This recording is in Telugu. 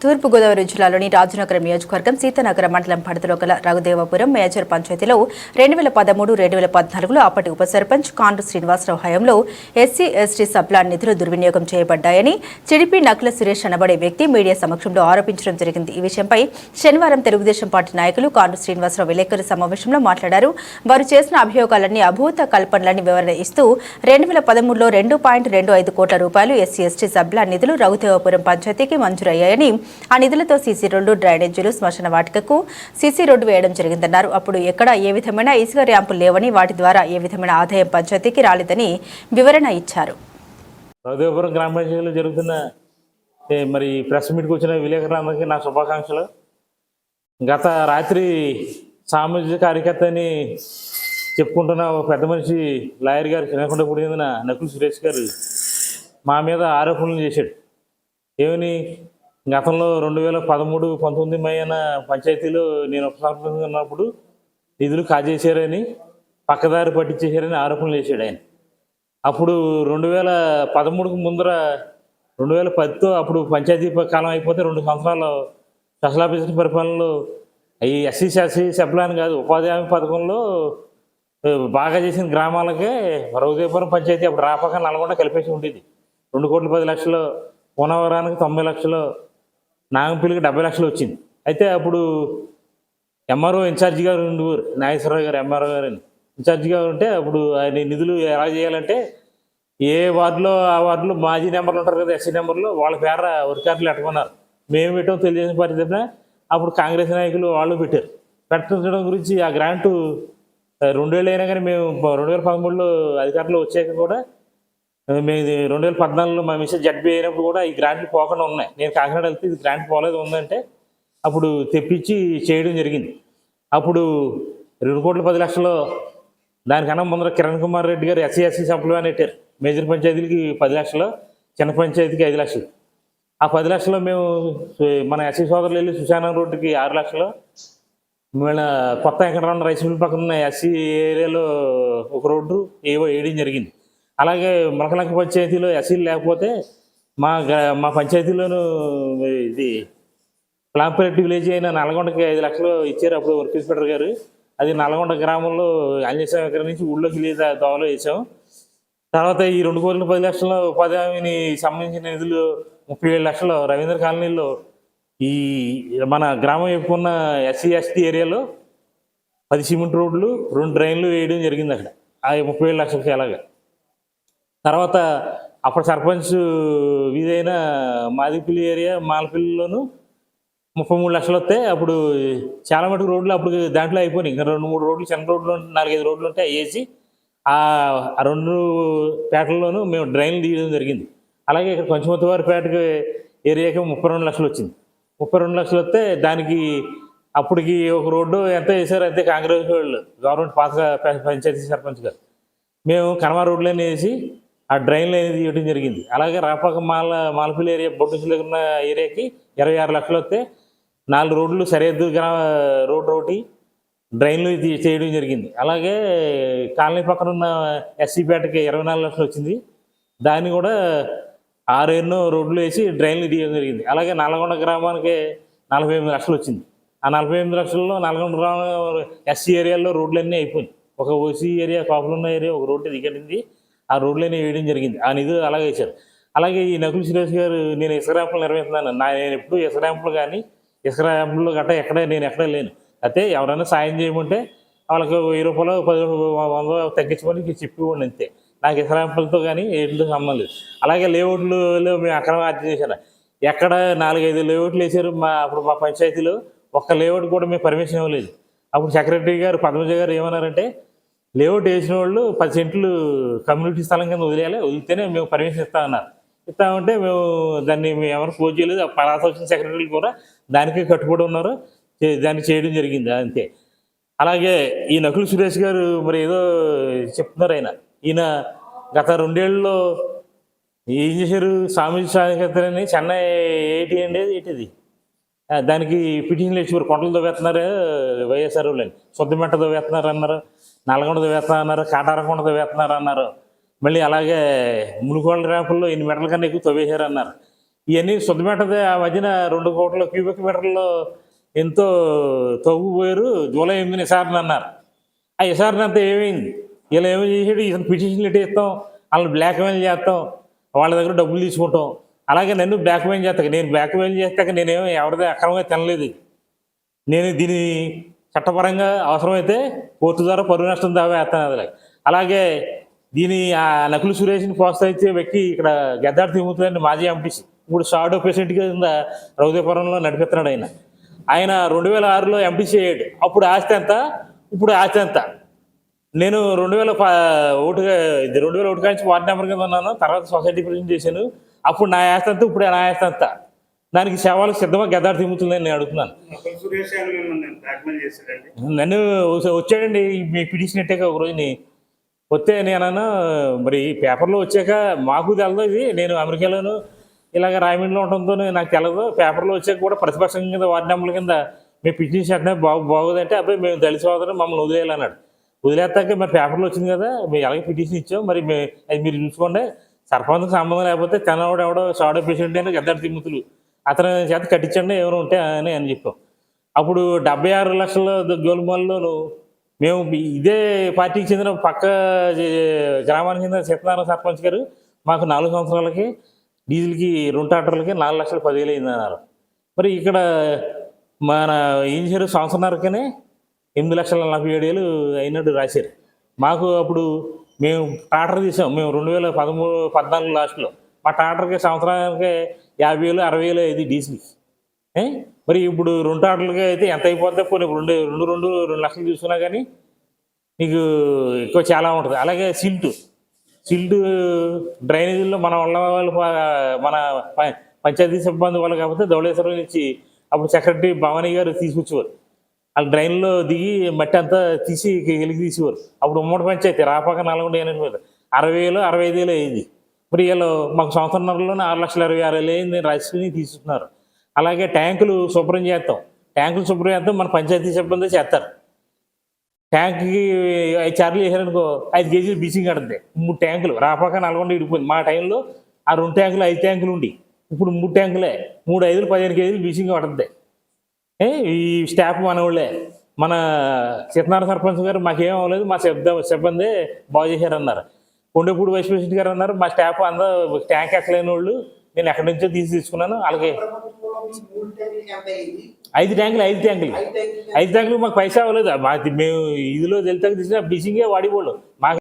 తూర్పుగోదావరి జిల్లాలోని రాజునగరం నియోజకవర్గం సీతనగర మండలం పడతలో గల రఘుదేవపురం మేజర్ పంచాయతీలో రెండు వేల పదమూడు రెండు వేల పద్నాలుగులో అప్పటి ఉప సర్పంచ్ కాండ్రు శ్రీనివాసరావు హయాంలో ఎస్సీ ఎస్టీ సబ్లాన్ నిధులు దుర్వినియోగం చేయబడ్డాయని చిడిపి నకుల సురేష్ అనబడే వ్యక్తి మీడియా సమక్షంలో ఆరోపించడం జరిగింది. ఈ విషయంపై శనివారం తెలుగుదేశం పార్టీ నాయకులు కాండ్రు శ్రీనివాసరావు విలేకరుల సమావేశంలో మాట్లాడారు. వారు చేసిన అభియోగాలన్నీ అభూత కల్పనలని వివరణ ఇస్తూ రెండు వేల పదమూడులో రెండు పాయింట్ రెండు ఐదు కోట్ల రూపాయలు ఎస్సీ ఎస్టీ సబ్లాన్ నిధులు రఘుదేవపురం పంచాయతీకి మంజూరయ్యాయని ఆ నిధులతో సీసీ రోడ్డు డ్రైనేజీలు శ్మశాన వాటికకు సీసీ రోడ్డు వేయడం జరిగిందన్నారు. అప్పుడు ఎక్కడ ఏ విధమైన ఇసుక ర్యాంపులు లేవని వాటి ద్వారా ఏ విధమైన ఆదాయం పంచాయతీకి రాలేదని వివరణ ఇచ్చారు. రఘుదేవపురం గ్రామ పంచాయతీలో జరుగుతున్న మరి ప్రెస్ మీట్కి వచ్చిన విలేకరులందరికీ నా శుభాకాంక్షలు. గత రాత్రి సామాజిక కార్యకర్త అని చెప్పుకుంటున్న ఒక పెద్ద మనిషి లాయర్ గారు చిన్నకుండపూడి చెందిన నకుల్ సురేష్ గారు మా మీద ఆరోపణలు చేశాడు. ఏమని? గతంలో రెండు వేల పదమూడు పంతొమ్మిది మైన పంచాయతీలో నేను ఉపసర్పంచ్ ఉన్నప్పుడు నిధులు కాజేశారని పక్కదారి పట్టించేశారని ఆరోపణలు చేశాడు ఆయన. అప్పుడు రెండు వేల పదమూడుకు ముందర రెండు వేల పదితో అప్పుడు పంచాయతీ ప- కాలం అయిపోతే రెండు సంవత్సరాలు స్పెషల్ ఆఫీసర్ పరిపాలనలో ఈ ఎస్సీ శాసీ సెప్లాన్ కాదు ఉపాధి హామీ పథకంలో బాగా చేసిన గ్రామాలకే రౌదేపురం పంచాయతీ అప్పుడు రాపక నల్గొండ కలిపేసి ఉండేది. రెండు కోట్ల పది లక్షలు పూనవరానికి తొంభై లక్షలు నాగంపల్లికి డెబ్బై లక్షలు వచ్చింది. అయితే అప్పుడు ఎంఆర్ఓ ఇన్ఛార్జి గారు ఉండేవారు నాగేశ్వరరావు గారు ఎంఆర్ఓ గారు అని. ఇన్ఛార్జిగా ఉంటే అప్పుడు ఆయన నిధులు ఎలా చేయాలంటే ఏ వార్డులో ఆ వార్డులో మాజీ నెంబర్లు ఉంటారు కదా ఎస్సీ నెంబర్లో వాళ్ళ పేర వర్కర్లు పెట్టుకున్నారు మేము పెట్టాం తెలియజేసిన పరిస్థితిన అప్పుడు కాంగ్రెస్ నాయకులు వాళ్ళు పెట్టారు. పెట్టడం గురించి ఆ గ్రాంటు రెండేళ్ళు అయినా కానీ మేము రెండు వేల పదమూడులో అధికారులు వచ్చాక కూడా మీది మేము ఇది రెండు వేల పద్నాలుగులో మా మిషన్ జడ్బీ అయినప్పుడు కూడా ఈ గ్రాంట్లు పోకుండా ఉన్నాయి. నేను కాకినాడ వెళ్తే ఇది గ్రాంట్ పోలేదు. ఉందంటే అప్పుడు తెప్పించి చేయడం జరిగింది. అప్పుడు రెండు కోట్ల పది లక్షలు దానికన్నా ముందర కిరణ్ కుమార్ రెడ్డి గారు ఎస్సీ ఎస్సీ సభ్యులు అని పెట్టారు. మేజర్ పంచాయతీలకి పది లక్షలు చిన్న పంచాయతీకి ఐదు లక్షలు. ఆ పది లక్షలు మేము మన ఎస్సీ సోదరులు వెళ్ళి సుశానం రోడ్డుకి ఆరు లక్షలు. మన కొత్త వెంకటరమణ రైస్ మిల్ పక్కన ఉన్న ఎస్సీ ఏరియాలో ఒక రోడ్డు ఏవో వేయడం జరిగింది. అలాగే మలకలంక పంచాయతీలో ఎస్సీలు లేకపోతే మా మా పంచాయతీలోను ఇది ప్లాంపరెడ్డి విలేజ్ అయిన నల్గొండకి ఐదు లక్షలు ఇచ్చారు అప్పుడు వర్క్ ఇన్స్పెక్టర్ గారు. అది నల్గొండ గ్రామంలో ఆంజనేయ దగ్గర నుంచి ఊళ్ళోకి వెళ్ళి దోవలో వేసాం. తర్వాత ఈ రెండు కోట్ల పది లక్షల ఉపాధి హామీని సంబంధించిన నిధులు ముప్పై ఏడు లక్షలు రవీంద్ర కాలనీలో ఈ మన గ్రామం చెప్పుకున్న ఎస్సీ ఎస్టీ ఏరియాలో పది సిమెంట్ రోడ్లు రెండు డ్రైన్లు వేయడం జరిగింది అక్కడ. ఆ ముప్పై ఏడు లక్షలకి ఎలాగా? తర్వాత అప్పుడు సర్పంచ్ వీధైన మాదిపల్లి ఏరియా మాలపల్లిలోను ముప్పై మూడు లక్షలు వస్తే అప్పుడు చాలా మటుకు రోడ్లు అప్పుడు దాంట్లో అయిపోయినాయి. ఇంకా రెండు మూడు రోడ్లు చిన్న రోడ్లు ఉంటే నాలుగైదు రోడ్లు ఉంటే వేసి ఆ రెండు పేటల్లోనూ మేము డ్రైన్లు తీయడం జరిగింది. అలాగే ఇక్కడ కొంచెమతివారి పేటకి ఏరియాకి ముప్పై రెండు లక్షలు వచ్చింది. ముప్పై రెండు లక్షలు వస్తే దానికి అప్పటికి ఒక రోడ్డు ఎంత వేసారు అంతే కాంగ్రెస్ వాళ్ళు గవర్నమెంట్ పాత పంచాయతీ సర్పంచ్ గారు. మేము కనమ రోడ్లన్నీ వేసి ఆ డ్రైన్లు అనేది తీయడం జరిగింది. అలాగే రాపాక మాల మాలపల్లి ఏరియా బొట్టుసులు దగ్గర ఉన్న ఏరియాకి ఇరవై ఆరు లక్షలు వస్తే నాలుగు రోడ్లు సరిహద్దు గ్రామ రోడ్డు ఒకటి డ్రైన్లు చేయడం జరిగింది. అలాగే కాలనీ పక్కన ఉన్న ఎస్సీపేటకి ఇరవై నాలుగు లక్షలు వచ్చింది. దాన్ని కూడా ఆరు ఎన్నో రోడ్లు వేసి డ్రైన్లు తీయడం జరిగింది. అలాగే నల్గొండ గ్రామానికి నలభై ఎనిమిది లక్షలు వచ్చింది. ఆ నలభై ఎనిమిది లక్షల్లో నల్గొండ గ్రామం ఎస్సీ ఏరియాలో రోడ్లు అన్నీ అయిపోయినాయి. ఒక ఓసీ ఏరియా కాపులు ఉన్న ఏరియా ఒక రోడ్డు దిగడింది ఆ రోడ్లోనే వేయడం జరిగింది. ఆ నిధులు అలాగే వేశారు. అలాగే ఈ నకుల్ సురేష్ గారు నేను ఇసుక ర్యాంపులు నిర్వహిస్తున్నాను. నా నేను ఎప్పుడు ఇసుక ర్యాంపులు కానీ ఇసుక ర్యాంపులు గట్రా ఎక్కడ నేను ఎక్కడ లేను. అయితే ఎవరైనా సాయం చేయమంటే వాళ్ళకి వెయ్యి రూపాయలు పది రూపాయలు, వంద తగ్గించమని చెప్పి ఇవ్వండి అంతే. నాకు ఇసుక ర్యాంపులతో కానీ ఏటితో సంబంధం లేదు. అలాగే లేఅవుట్లు మేము అక్రమ అర్జీ చేశాను. ఎక్కడ నాలుగైదు లేఅవుట్లు వేసారు మా అప్పుడు మా పంచాయతీలో ఒక్క లేఅవుట్ కూడా మేము పర్మిషన్ ఇవ్వలేదు. అప్పుడు సెక్రటరీ గారు పద్మజ గారు ఏమన్నారంటే లేఅవుట్ వేసిన వాళ్ళు పది సెంట్లు కమ్యూనిటీ స్థలం కింద వదిలేయాలి వదిలితేనే మేము పర్మిషన్ ఇస్తామన్నారు. ఇస్తామంటే మేము దాన్ని మేము ఎవరు ఫోజ్ చేయలేదు. పలాస్ పలాస వచ్చిన సెక్రటరీలు కూడా దానికే కట్టుబడి ఉన్నారు. దాన్ని చేయడం జరిగింది అంతే. అలాగే ఈ నకుల్ సురేష్ గారు మరి ఏదో చెప్తున్నారు ఆయన. ఈయన గత రెండేళ్ళలో ఏం చేశారు? స్వామి సాధికతని చెన్నై ఏటి అండి ఏంటిది? దానికి పిటిషన్లు ఇచ్చారు కొండలు దవ్వేస్తున్నారు వైఎస్ఆర్ వాళ్ళని. సొద్దుమెట్ట దవ్వేస్తున్నారు అన్నారు. నల్గొండ వేస్తా అన్నారు కాటారకొండ వేస్తున్నారు అన్నారు. మళ్ళీ అలాగే ములుగోళ్ళ రేపల్లో ఎన్ని మెటల కన్నా ఎక్కువ తవ్వేశారు అన్నారు. ఇవన్నీ శుద్ధమేటది ఆ మధ్యన రెండు కోట్ల క్యూబిక్ మీటర్లు ఎంతో తవ్వుపోయారు జూలై ఎనిమిది ఇసారని అన్నారు. ఆ ఇసారని అంతా ఏమైంది? ఇలా ఏమి చేసాడు ఇతను పిటిషన్ లెట్ ఇస్తాం వాళ్ళని బ్లాక్మెయిల్ చేస్తాం వాళ్ళ దగ్గర డబ్బులు తీసుకుంటాం. అలాగే నన్ను బ్లాక్మెయిల్ చేస్తాక నేను బ్లాక్మెయిల్ చేస్తాక నేనేమో ఎవరిదే అక్రమంగా తినలేదు. నేను దీని చట్టపరంగా అవసరమైతే కోర్టు ద్వారా పరువు నష్టం దావా వేస్తాను అలాగే దీని ఆ నకులు సురేష్ని ప్రోత్సహించే వ్యక్తి ఇక్కడ గద్దాడు తిరుగుతుందని మాజీ ఎంపీసీ ఇప్పుడు షాడో ప్రెసిడెంట్ కింద రౌదేపురంలో నడిపిస్తున్నాడు ఆయన. ఆయన రెండు వేల ఆరులో ఎంపీసీ అయ్యాడు అప్పుడు ఆస్తి ఎంత? ఇప్పుడు ఆస్తి ఎంత? నేను రెండు వేల ఓటు ఓటుగా రెండు వేల ఓటు నుంచి వార్డు నెంబర్ కింద ఉన్నాను. తర్వాత సొసైటీ ప్రెసిడెంట్ చేశాను. అప్పుడు నా ఆస్తి అంతా ఇప్పుడు నా ఆస్తి అంతా దానికి సేవలకు సిద్ధంగా గద్దాడు తిరుగుతుందని నేను అడుగుతున్నాను. నన్ను వచ్చ- వచ్చాడండి మీ పిటిషన్ ఎట్టాక ఒక రోజుని వస్తే నేనన్నా మరి పేపర్లో వచ్చాక మాకు తెలదు ఇది నేను అమెరికాలోను ఇలాగ రాయమండ్రిలో ఉండటంతో నాకు తెలదు. పేపర్లో వచ్చాక కూడా ప్రతిపక్షం కింద వార్డు నెంబర్ల కింద మేము పిటిషన్ పెట్టినా బాగు బాగోదంటే అబ్బాయి మేము దళిత సోదరు మమ్మల్ని వదిలేయాలన్నాడు. వదిలేస్తాక మరి పేపర్లో వచ్చింది కదా మేము ఎలాగ పిటిషన్ ఇచ్చాం మరి మే అది మీరు చూసుకోండి. సర్పంచ్కి సంబంధం లేకపోతే తెనవాడు ఎవడో షాడో పేషెంట్ అయినా గద్దడి తిమ్ముతులు అతని చేత కట్టించండి ఎవరు ఉంటే అని అని చెప్పాం. అప్పుడు డెబ్బై ఆరు లక్షల గోల్మాల్లోను మేము ఇదే పార్టీకి చెందిన పక్క గ్రామానికి చెందిన సత్యనారాయణ సర్పంచ్ గారు మాకు నాలుగు సంవత్సరాలకి డీజిల్కి రెండు ట్రాక్టర్లకి నాలుగు లక్షలు పదివేలు అయింది అన్నారు మరి ఇక్కడ మన ఏం చేశారు సంవత్సరంన్నరకనే ఎనిమిది లక్షల నలభై ఏడు వేలు అయినట్టు రాశారు. మాకు అప్పుడు మేము ట్రాక్టర్ తీసాం. మేము రెండు వేల పదమూడు పద్నాలుగు లాస్ట్లో మా టాటర్కి సంవత్సరానికి యాభై వేలు అరవై వేలు అయింది డీజిల్కి మరి ఇప్పుడు రెండు టాటర్లకి అయితే ఎంత అయిపోద్ది పోనీ రెండు రెండు రెండు రెండు లక్షలు తీసుకున్నా కానీ నీకు ఎక్కువ చాలా ఉంటుంది. అలాగే సిల్ట్. సిల్ట్ డ్రైనేజీల్లో మన వాళ్ళ వాళ్ళు మన పంచాయతీ సిబ్బంది వాళ్ళు కాకపోతే ధవళేశ్వరం నుంచి అప్పుడు సెక్రటరీ భవానీ గారు తీసుకొచ్చేవారు. వాళ్ళు డ్రైన్లో దిగి మట్టి అంతా తీసి వెలికి తీసేవారు. అప్పుడు ఉమ్మడి పంచాయతీ రాపాక నల్గొండ ఎనిమిది మీద అరవై వేలు అరవై ఐదు వేలు అయింది ప్రియలు వీళ్ళు మాకు సంవత్సరంలోనే ఆరు లక్షల ఇరవై ఆరు వేలు అయింది రాసుకుని తీసుకున్నారు అలాగే ట్యాంకులు శుభ్రం చేస్తాం. ట్యాంకులు శుభ్రం చేస్తాం మన పంచాయతీ సిబ్బంది చేస్తారు ట్యాంక్కి ఐదు చార్లు వేసారనుకో ఐదు కేజీలు బీచింగ్ కడుతుంది. మూడు ట్యాంకులు రాపాక నల్గొండ ఇడిపోయింది. మా టైంలో ఆ రెండు ట్యాంకులు ఐదు ట్యాంకులు ఉండి ఇప్పుడు మూడు ట్యాంకులే మూడు ఐదులు పదిహేను కేజీలు బీచింగ్ పడుతుంది. ఏ ఈ స్టాఫ్ మనవాళ్ళే మన సత్యనారాయణ సర్పంచ్ గారు మాకేం అవ్వలేదు మా శబ్ద సిబ్బంది బాగు చేశారన్నారు. కొండపూడి వైస్ ప్రెసిడెంట్ గారు అన్నారు మా స్టాఫ్ అందరూ ట్యాంక్ ఎక్కలేని వాళ్ళు నేను ఎక్కడి నుంచో తీసి తీసుకున్నాను. అలాగే ఐదు ట్యాంకులు ఐదు ట్యాంకులు. ఐదు ట్యాంకులు. మాకు పైసా అవ్వలేదు. మా మేము ఇదిలో వెళ్తాక తీసిన బీచింగే వాడిపోళ్ళు మాకు